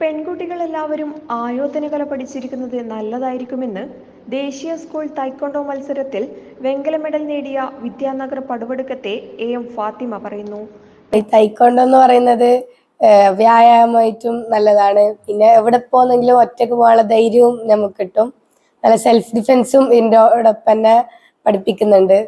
പെൺകുട്ടികളെല്ലാവരും ആയോധന കല പഠിച്ചിരിക്കുന്നത് നല്ലതായിരിക്കുമെന്ന് ദേശീയ സ്കൂൾ തൈക്കൊണ്ടോ മത്സരത്തിൽ വെങ്കല മെഡൽ നേടിയ വിദ്യാനഗർ പടുവടുക്കത്തെ എ എം ഫാത്തിമ പറയുന്നു. തൈക്കൊണ്ടോ എന്ന് പറയുന്നത് വ്യായാമമായിട്ടും നല്ലതാണ്. പിന്നെ എവിടെ പോകുന്നെങ്കിലും ഒറ്റയ്ക്ക് പോകാനുള്ള ധൈര്യവും നമുക്ക് കിട്ടും. നല്ല സെൽഫ് ഡിഫെൻസും ഇതിന്റെ തന്നെ പഠിപ്പിക്കുന്നുണ്ട്.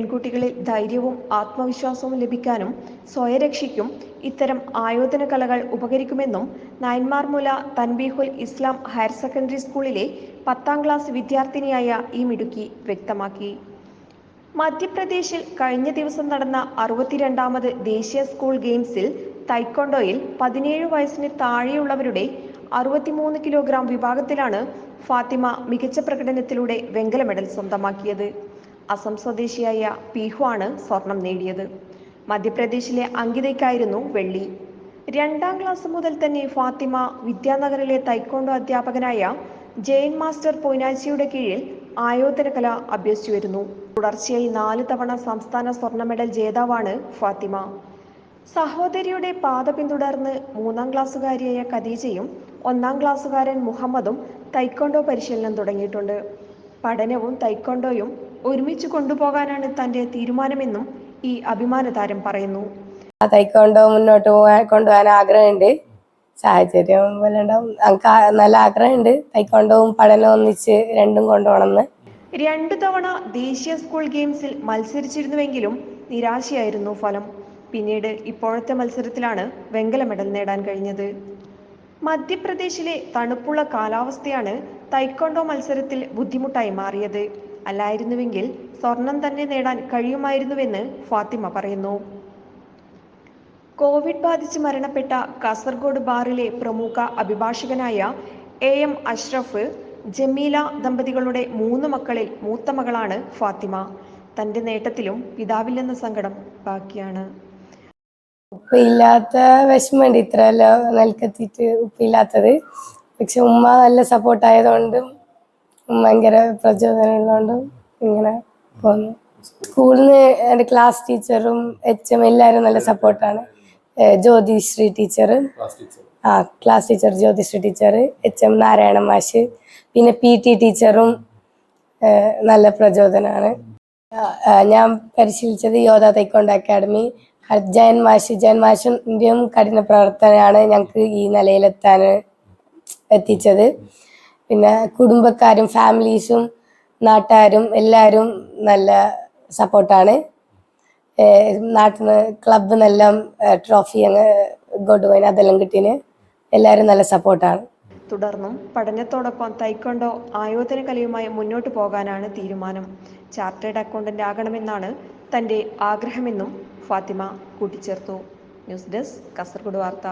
പെൺകുട്ടികളിൽ ധൈര്യവും ആത്മവിശ്വാസവും ലഭിക്കാനും സ്വയരക്ഷയ്ക്കും ഇത്തരം ആയോധന കലകൾ ഉപകരിക്കുമെന്നും നയന്മാർമുല തൻബീഹുൽ ഇസ്ലാം ഹയർ സെക്കൻഡറി സ്കൂളിലെ പത്താം ക്ലാസ് വിദ്യാർത്ഥിനിയായ ഈ മിടുക്കി വ്യക്തമാക്കി. മധ്യപ്രദേശിൽ കഴിഞ്ഞ ദിവസം നടന്ന അറുപത്തിരണ്ടാമത് ദേശീയ സ്കൂൾ ഗെയിംസിൽ തൈക്കൊണ്ടോയിൽ പതിനേഴ് വയസ്സിന് താഴെയുള്ളവരുടെ അറുപത്തിമൂന്ന് കിലോഗ്രാം വിഭാഗത്തിലാണ് ഫാത്തിമ മികച്ച പ്രകടനത്തിലൂടെ വെങ്കല മെഡൽ സ്വന്തമാക്കിയത്. അസം സ്വദേശിയായ ആണ് സ്വർണം നേടിയത്. മധ്യപ്രദേശിലെ അങ്കിതയ്ക്കായിരുന്നു വെള്ളി. രണ്ടാം ക്ലാസ് മുതൽ തന്നെ ഫാത്തിമ വിദ്യാനഗറിലെ തൈക്കോണ്ടോ അധ്യാപകനായ ജയൻ മാസ്റ്റർ പൊയ്നാച്ചിയുടെ കീഴിൽ ആയോധന കല അഭ്യസിച്ചു വരുന്നു. തുടർച്ചയായി നാല് തവണ സംസ്ഥാന സ്വർണ മെഡൽ ജേതാവാണ് ഫാത്തിമ. സഹോദരിയുടെ പാത പിന്തുടർന്ന് മൂന്നാം ക്ലാസ്സുകാരിയായ ഖദീജയും ഒന്നാം ക്ലാസ്സുകാരൻ മുഹമ്മദും തൈക്കോണ്ടോ പരിശീലനം തുടങ്ങിയിട്ടുണ്ട്. പഠനവും തൈക്കൊണ്ടോയും ഒരുമിച്ച് കൊണ്ടുപോകാനാണ് തന്റെ തീരുമാനമെന്നും ഈ അഭിമാന താരം പറയുന്നു. തൈക്കൊണ്ടോ മുന്നോട്ട് പോകാൻ കൊണ്ടുപോകാൻ ആഗ്രഹമുണ്ട്. സാഹചര്യം പോലെ ഉണ്ടാവും. നമുക്ക് നല്ല ആഗ്രഹമുണ്ട്. തൈക്കൊണ്ടോവും പഠനവും ഒന്നിച്ച് രണ്ടും കൊണ്ടുപോകണമെന്ന്. രണ്ടു തവണ ദേശീയ സ്കൂൾ ഗെയിംസിൽ മത്സരിച്ചിരുന്നുവെങ്കിലും നിരാശയായിരുന്നു ഫലം. പിന്നീട് ഇപ്പോഴത്തെ മത്സരത്തിലാണ് വെങ്കല മെഡൽ നേടാൻ കഴിഞ്ഞത്. മധ്യപ്രദേശിലെ തണുപ്പുള്ള കാലാവസ്ഥയാണ് തൈക്കൊണ്ടോ മത്സരത്തിൽ ബുദ്ധിമുട്ടായി മാറിയത്. അല്ലായിരുന്നുവെങ്കിൽ സ്വർണം തന്നെ നേടാൻ കഴിയുമായിരുന്നുവെന്ന് ഫാത്തിമ പറയുന്നു. കോവിഡ് ബാധിച്ച് മരണപ്പെട്ട കാസർഗോഡ് ബാറിലെ പ്രമുഖ അഭിഭാഷകനായ എ എം അഷ്റഫ് ജമീല ദമ്പതികളുടെ മൂന്ന് മക്കളിൽ മൂത്ത മകളാണ് ഫാത്തിമ. തന്റെ നേട്ടത്തിലും പിതാവില്ലെന്ന സങ്കടം ബാക്കിയാണ്. ഉപ്പില്ലാത്ത വിഷമമുണ്ട്. ഇത്ര നൽകത്തിട്ട് ഉപ്പില്ലാത്തത് പക്ഷെ ഉമ്മ നല്ല സപ്പോർട്ട് ആയതുകൊണ്ടും ഭയങ്കര പ്രചോദനം ഉള്ളതുകൊണ്ടും ഇങ്ങനെ പോന്നു. സ്കൂളിൽ നിന്ന് എന്റെ ക്ലാസ് ടീച്ചറും എച്ച് എം എല്ലാവരും നല്ല സപ്പോർട്ടാണ് ജ്യോതിശ്രീ ടീച്ചർ ആ class teacher Jyothisree teacher H M Narayana മാഷ്. പിന്നെ പി ടി ടീച്ചറും നല്ല പ്രചോദനമാണ് ഞാൻ പരിശീലിച്ചത് യോധ തൈക്കോണ്ട അക്കാഡമി ജയൻ മാഷ് ജയൻ മാഷിന്റെയും കഠിന പ്രവർത്തനമാണ് ഞങ്ങൾക്ക് ഈ നിലയിലെത്താൻ എത്തിച്ചത്. പിന്നെ കുടുംബക്കാരും ഫാമിലീസും നാട്ടുകാരും എല്ലാവരും നല്ല സപ്പോർട്ടാണ്. നാട്ടിൽ നിന്ന് ക്ലബ് നല്ല ട്രോഫി അങ്ങ് കൊണ്ടുപോയി അതെല്ലാം കിട്ടീന്. എല്ലാവരും നല്ല സപ്പോർട്ടാണ്. തുടർന്നും പഠനത്തോടൊപ്പം തൈക്കൊണ്ടോ ആയോധന കലയുമായി മുന്നോട്ട് പോകാനാണ് തീരുമാനം. ചാർട്ടേഡ് അക്കൗണ്ടന്റ് ആകണമെന്നാണ് തന്റെ ആഗ്രഹമെന്നും ഫാത്തിമ കൂട്ടിച്ചേർത്തു. ന്യൂസ് ഡെസ്ക് കാസർഗോഡ് വാർത്ത.